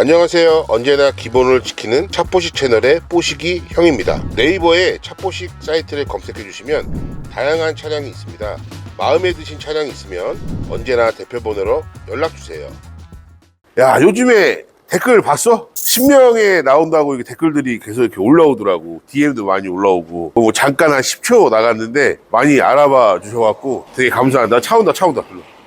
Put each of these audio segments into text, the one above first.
안녕하세요. 언제나 기본을 지키는 차포식 채널의 뽀식이 형입니다. 네이버에 차포식 사이트를 검색해 주시면 다양한 차량이 있습니다. 마음에 드신 차량이 있으면 언제나 대표 번호로 연락 주세요. 야, 요즘에 댓글 봤어? 신명에 나온다고 이렇게 댓글들이 계속 이렇게 올라오더라고. DM도 많이 올라오고. 뭐 잠깐 한 10초 나갔는데 많이 알아봐 주셔갖고 되게 감사하다. 차 온다, 차 온다.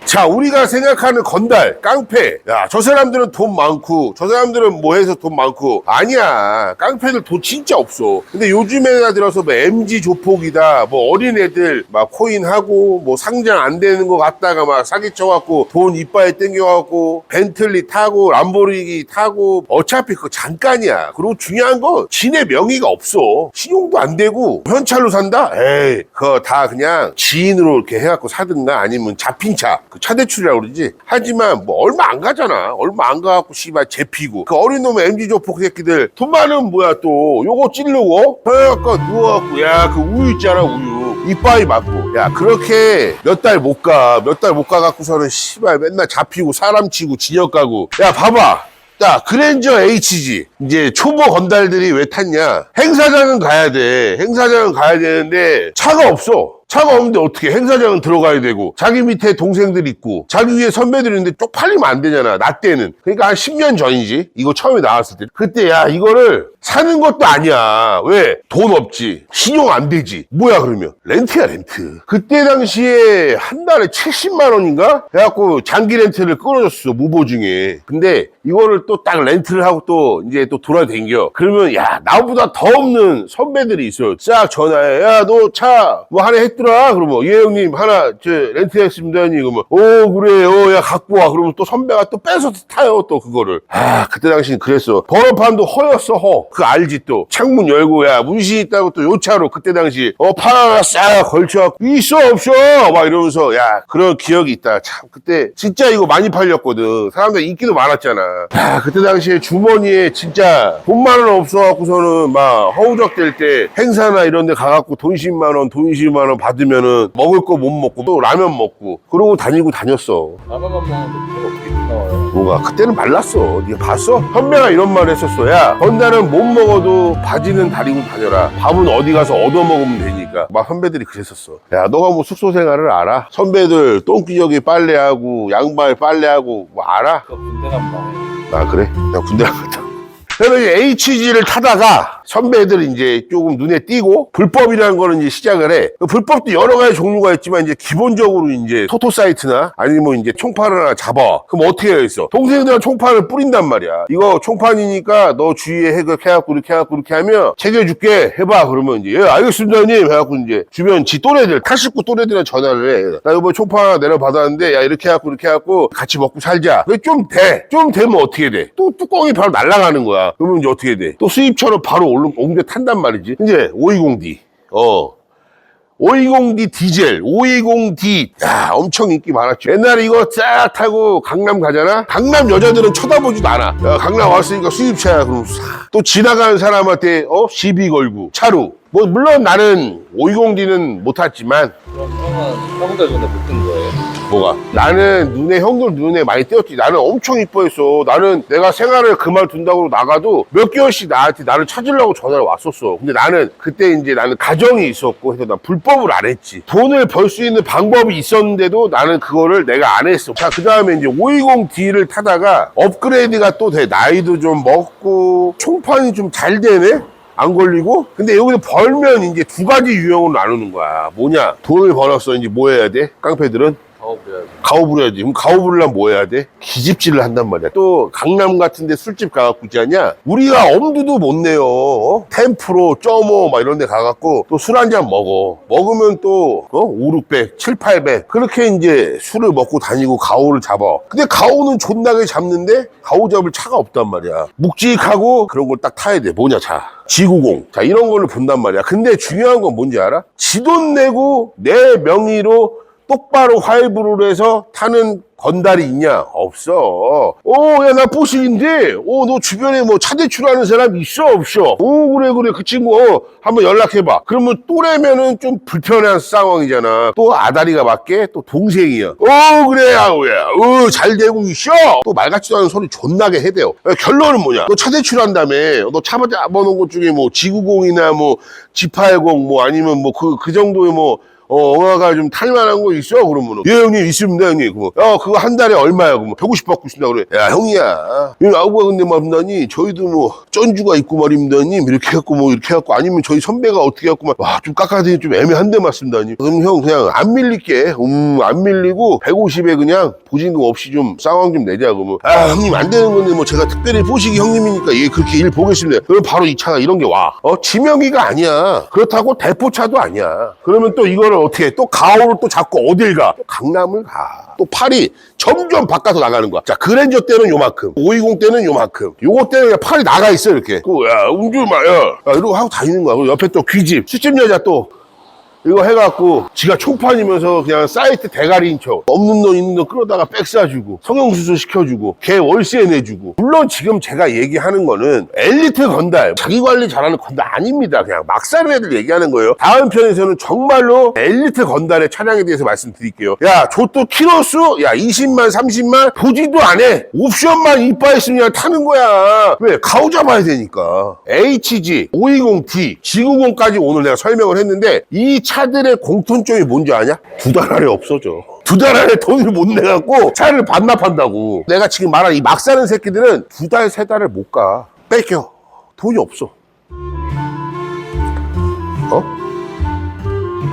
자, 우리가 생각하는 건달, 깡패. 야, 저 사람들은 돈 많고, 저 사람들은 뭐 해서 돈 많고. 아니야. 깡패들 돈 진짜 없어. 근데 요즘에 들어서 뭐 MG 조폭이다, 뭐 어린애들 막 코인하고, 뭐 상장 안 되는 거 갖다가 막 사기쳐갖고, 돈 이빨에 땡겨갖고, 벤틀리 타고, 람보르기니 타고, 어차피 그거 잠깐이야. 그리고 중요한 건, 지네 명의가 없어. 신용도 안 되고, 현찰로 산다? 에이, 그거 다 그냥 지인으로 이렇게 해갖고 사든가 아니면 잡힌 차. 그 차대출이라고 그러지. 하지만 뭐 얼마 안 가잖아. 얼마 안 가갖고 씨발 잡히고. 그 어린 놈의 MG 조폭 새끼들 돈 많으면 뭐야 또 요거 찌르고 해갖고 누워갖고 야 그 우유 있잖아 우유. 이빠이 맞고. 야 그렇게 몇 달 못 가. 몇 달 못 가갖고서는 씨발 맨날 잡히고 사람 치고 진역 가고. 야 봐봐. 자, 그랜저 HG. 이제 초보 건달들이 왜 탔냐? 행사장은 가야 돼. 행사장은 가야 되는데 차가 없어. 차가 없는데 어떻게 행사장은 들어가야 되고 자기 밑에 동생들 있고 자기 위에 선배들 있는데 쪽팔리면 안 되잖아 나 때는. 그러니까 한 10년 전이지. 이거 처음에 나왔을 때. 그때 야 이거를 사는 것도 아니야. 왜? 돈 없지. 신용 안 되지. 뭐야 그러면? 렌트야 렌트. 그때 당시에 한 달에 70만 원인가? 해갖고 장기 렌트를 끊어줬어 무보 중에. 근데 이거를 또 딱 렌트를 하고 또 이제 또 돌아댕겨. 그러면 야 나보다 더 없는 선배들이 있어요. 싹 전화해. 야 너 차 뭐 하나 했더 라. 그러면 예 형님 하나 저 렌트했습니다. 형님. 그러면 오 그래 어야 갖고 와. 그러면 또 선배가 또 뺏어서 타요 또 그거를. 아 그때 당시는 그랬어. 번호판도 허였어 허 그 알지 또. 창문 열고 야 문신 있다고 또 요차로 그때 당시 어판 하나 싹 걸쳐갖고 있어 없어! 막 이러면서 야 그런 기억이 있다. 참 그때 진짜 이거 많이 팔렸거든. 사람들 인기도 많았잖아. 야 그때 당시에 주머니에 진짜 돈만 원 없어갖고서는 막 허우적될 때 행사나 이런 데 가갖고 돈 10만 원, 돈 20만 원 받 으면은 먹을 거 못 먹고 또 라면 먹고 그러고 다니고 다녔어. 라면만 먹는데 배가 어떻게 나와요? 뭐가 그때는 말랐어. 네가 봤어? 선배가 이런 말 했었어. 야, 건달은 못 먹어도 바지는 다리고 다녀라. 밥은 어디 가서 얻어 먹으면 되니까. 막 선배들이 그랬었어. 야, 너가 뭐 숙소 생활을 알아? 선배들 똥기저귀 빨래하고 양말 빨래하고 뭐 알아? 그 군대 가면. 아 그래? 나 군대 안 갔다. 그래서 이제 HG를 타다가 선배들이 이제 조금 눈에 띄고 불법이라는 거는 이제 시작을 해. 그 불법도 여러 가지 종류가 있지만 이제 기본적으로 이제 토토 사이트나 아니면 이제 총판을 하나 잡아. 그럼 어떻게 해야겠어? 동생들은 총판을 뿌린단 말이야. 이거 총판이니까 너 주위에 해, 그렇게 해갖고 이렇게 해갖고 이렇게 하면 챙겨줄게. 해봐. 그러면 이제 예 알겠습니다 형님. 해갖고 이제 주변 지 또래들 타식구 또래들한테 전화를 해. 나 이거 총판 하나 내려받았는데 야 이렇게 해갖고 이렇게 해갖고 같이 먹고 살자. 그게 좀 돼. 좀 되면 어떻게 돼? 또 뚜껑이 바로 날아가는 거야. 그러면 이제 어떻게 돼? 또 수입처럼 바로 올라 옮겨 탄단 말이지. 이제 520D. 어. 520D 디젤, 520D. 야, 엄청 인기 많았죠. 옛날에 이거 쫙 타고 강남 가잖아? 강남 여자들은 쳐다보지도 않아. 야, 강남 왔으니까 수입차야. 그럼 싹. 또 지나가는 사람한테, 어? 시비 걸고. 차로. 뭐, 물론 나는 520D는 못 탔지만, 형은 형들 눈에 못 든 거예요? 뭐가? 나는 눈에 형들 눈에 많이 띄었지. 나는 엄청 이뻐했어. 나는 내가 생활을 그만둔다고 나가도 몇 개월씩 나한테 나를 찾으려고 전화를 왔었어. 근데 나는 그때 이제 나는 가정이 있었고 해서 나 불법을 안 했지. 돈을 벌 수 있는 방법이 있었는데도 나는 그거를 내가 안 했어. 자, 그 다음에 이제 520D를 타다가 업그레이드가 또 돼. 나이도 좀 먹고 총판이 좀 잘 되네? 안 걸리고? 근데 여기서 벌면 이제 두 가지 유형으로 나누는 거야. 뭐냐? 돈을 벌었어. 이제 뭐 해야 돼? 깡패들은? 가오부를 해야지. 그럼 가오부를 하면 뭐 해야 돼? 기집질을 한단 말이야. 또 강남 같은데 술집 가갖고 있지 않냐? 우리가 엄두도 못 내요. 어? 템프로, 쪼모 막 이런 데 가갖고 또 술 한 잔 먹어. 먹으면 또 어? 5, 600, 7, 800 그렇게 이제 술을 먹고 다니고 가오를 잡아. 근데 가오는 존나게 잡는데 가오 잡을 차가 없단 말이야. 묵직하고 그런 걸 딱 타야 돼. 뭐냐 차. 지구공. 자, 이런 거를 본단 말이야. 근데 중요한 건 뭔지 알아? 지돈 내고 내 명의로 똑바로 활부를 해서 타는 건달이 있냐? 없어. 오, 야, 나 뽀식인데, 오, 너 주변에 뭐 차 대출하는 사람 있어? 없어? 오, 그래, 그래. 그 친구, 어, 한번 연락해봐. 그러면 또래면은 좀 불편한 상황이잖아. 또 아다리가 맞게 또 동생이야. 어, 그래, 아우야. 어, 잘 되고 있어? 또 말 같지도 않은 소리 존나게 해대요. 야, 결론은 뭐냐? 너 차 대출한다며. 너 차 잡아놓은 것 중에 뭐 지구공이나 뭐 G80 뭐 아니면 뭐 그, 그 정도의 뭐 어, 엉아가 좀 탈만한 거 있어? 그러면은. 예, 형님, 있습니다, 형님. 그러면, 야, 그거 한 달에 얼마야? 그러면, 150 받고 싶다 그래. 야, 형이야. 이 아우가 근데 말입니다니, 저희도 뭐, 쩐주가 있고 말입니다니, 이렇게 해갖고 뭐, 이렇게 해갖고, 아니면 저희 선배가 어떻게 해갖고 막, 와, 좀 깎아드리기 좀 애매한데 말씀다니. 그럼 형, 그냥 안 밀릴게. 음, 안 밀리고, 150에 그냥 보증금 없이 좀 상황 좀 내자. 그러면, 아, 형님, 안 되는 건데, 뭐, 제가 특별히 보시기 형님이니까, 예, 그렇게 일 보겠습니다. 그럼 바로 이 차가 이런 게 와. 어, 지명이가 아니야. 그렇다고 대포차도 아니야. 그러면 또 이거를 어떻게 해? 또 가오를 또 잡고 어딜 가? 또 강남을 가. 또 팔이 점점 바깥으로 나가는 거야. 자, 그랜저 때는 요만큼. 520 때는 요만큼. 요거 때는 그냥 팔이 나가 있어, 이렇게. 그, 야, 운주 마, 야. 야, 이러고 하고 다니는 거야. 옆에 또 귀집. 술집 여자 또. 이거 해갖고 지가 총판이면서 그냥 사이트 대가리인 척 없는 돈 있는 돈 끌어다가 백 싸주고 성형수술 시켜주고 걔 월세 내주고. 물론 지금 제가 얘기하는 거는 엘리트 건달 자기 관리 잘하는 건달 아닙니다. 그냥 막 사는 애들 얘기하는 거예요. 다음 편에서는 정말로 엘리트 건달의 차량에 대해서 말씀드릴게요. 야 조또 키로수? 야 20만 30만? 보지도 안해 옵션만 이빠이 있으면 그냥 타는 거야. 왜? 가오 잡아야 되니까. HG 520D G90까지 오늘 내가 설명을 했는데 이 차 들의 공통점이 뭔지 아냐? 두 달 안에 없어져. 두 달 안에 돈을 못 내갖고 차를 반납한다고. 내가 지금 말한 이 막 사는 새끼들은 두 달, 세 달을 못 가. 뺏겨. 돈이 없어. 어?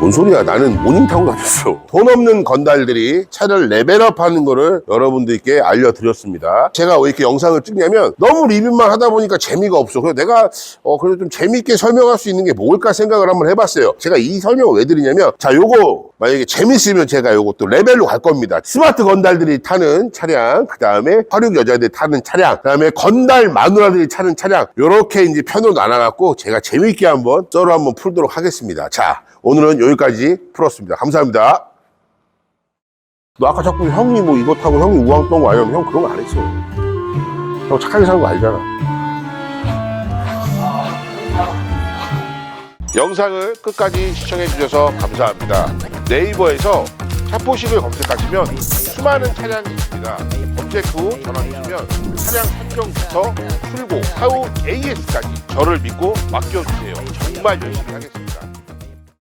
뭔 소리야? 나는 모닝 타고 다녔어. 돈 없는 건달들이 차를 레벨업 하는 거를 여러분들께 알려드렸습니다. 제가 왜 이렇게 영상을 찍냐면 너무 리뷰만 하다 보니까 재미가 없어. 그래서 내가 어, 그래도 좀 재밌게 설명할 수 있는 게 뭘까 생각을 한번 해봤어요. 제가 이 설명을 왜 드리냐면 자, 요거 만약에 재밌으면 제가 또 레벨로 갈 겁니다. 스마트 건달들이 타는 차량, 그 다음에 화력 여자들이 타는 차량, 그 다음에 건달 마누라들이 타는 차량, 요렇게 이제 편으로 나눠갖고 제가 재밌게 한번 썰어 한번 풀도록 하겠습니다. 자, 오늘은 여기까지 풀었습니다. 감사합니다. 너 아까 자꾸 형이 뭐 이거 타고 형이 우왕 떤거 아니면 형 그런 거 안 했어. 형 착하게 사는 거 알잖아. 영상을 끝까지 시청해 주셔서 감사합니다. 네이버에서 차포식을 검색하시면 수많은 차량이 있습니다. 검색 후 전화 주시면 차량 선정부터 출고, 사후 AS까지 저를 믿고 맡겨주세요. 정말 열심히 하겠습니다.